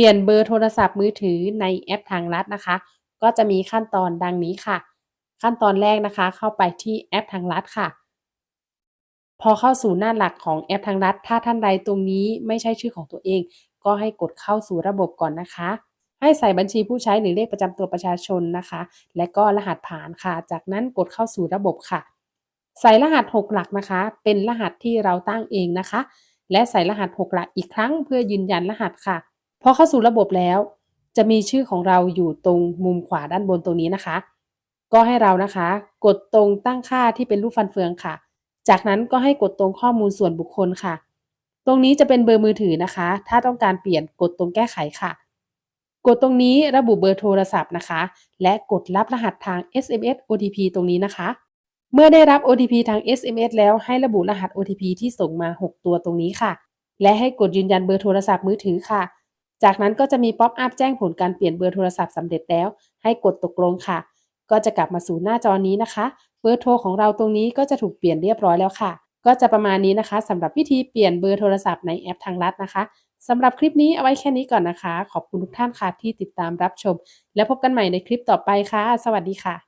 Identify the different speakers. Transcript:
Speaker 1: ปลี่ยนเบอร์โทรศัพท์มือถือในแอปทางลัดนะคะ ก็จะมีขั้นตอนดังนี้ค่ะ ขั้นตอนแรกนะคะ เข้าไปที่แอปทางลัดค่ะ พอเข้าสู่หน้าหลักของแอปทางรัฐ ถ้าท่านใดตรงนี้ไม่ใช่ชื่อของตัวเอง ก็ให้กดเข้าสู่ระบบก่อนนะคะ ให้ใส่บัญชีผู้ใช้หรือเลขประจำตัวประชาชนนะคะ และก็รหัสผ่านค่ะ จากนั้นกดเข้าสู่ระบบค่ะ ใส่รหัส 6 หลักนะคะ เป็นรหัสที่เราตั้งเองนะคะ และใส่รหัส 6 หลักอีกครั้งเพื่อยืนยันรหัสค่ะ พอเข้าสู่ระบบแล้ว จะมีชื่อของเราอยู่ตรงมุมขวาด้านบนตรงนี้นะคะ ก็ให้เรานะคะ กดตรงตั้งค่าที่เป็นรูปฟันเฟืองค่ะ จากนั้นก็ให้กดตรงข้อมูลส่วนบุคคลค่ะ ตรงนี้จะเป็นเบอร์มือถือนะคะ ถ้าต้องการเปลี่ยนกดตรงแก้ไขค่ะ กดตรงนี้ระบุเบอร์โทรศัพท์นะคะ และกดรับรหัสทาง SMS OTP ตรงนี้นะคะ เมื่อได้รับ OTP ทาง SMS แล้วให้ระบุรหัส OTP ที่ส่งมา 6 ตัวตรงนี้ค่ะ และให้กดยืนยันเบอร์โทรศัพท์มือถือค่ะ จากนั้นก็จะมีป๊อปอัพแจ้งผลการเปลี่ยนเบอร์โทรศัพท์สำเร็จแล้ว ให้กดตกลงค่ะ ก็จะกลับมาสู่หน้าจอนี้นะคะ เบอร์โทรของเราตรงนี้ก็จะถูกเปลี่ยนเรียบร้อยแล้วค่ะ ก็จะประมาณนี้นะคะสำหรับวิธีเปลี่ยนเบอร์โทรศัพท์ในแอปทางลัดนะคะสำหรับคลิปนี้เอาไว้แค่นี้ก่อนนะคะ ขอบคุณทุกท่านค่ะที่ติดตามรับชม และพบกันใหม่ในคลิปต่อไปค่ะ สวัสดีค่ะ